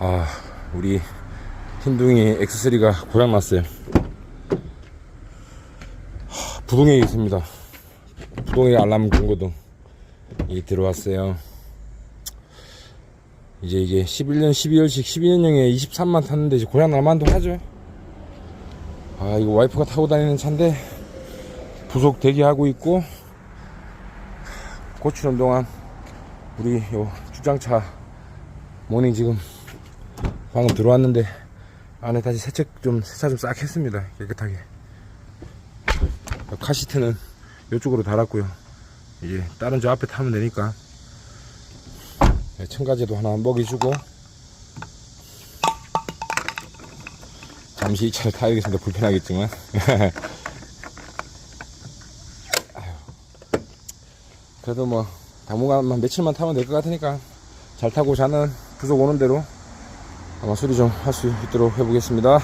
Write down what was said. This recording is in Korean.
아, 우리 흰둥이 X3가 고장 났어요. 하, 부동에 있습니다. 부동에 알람 경고등 이 들어왔어요. 이제 이게 11년 12월식 12년형에 23만 탔는데 이제 고장 날만도 하죠. 아 이거 와이프가 타고 다니는 차인데 부속 대기하고 있고 고치는 동안 우리 요 주장차 모닝 지금 방금 들어왔는데 안에 다시 세척 좀 세차 좀 싹 했습니다 깨끗하게. 카시트는 이쪽으로 달았고요. 이제 다른 저 앞에 타면 되니까. 네, 층가지도 하나 먹이주고. 잠시 이 차를 타야겠습니다 불편하겠지만. 그래도 뭐 당분간 며칠만 타면 될 것 같으니까 잘 타고 자는 부속 오는 대로 아마 수리 좀 할 수 있도록 해보겠습니다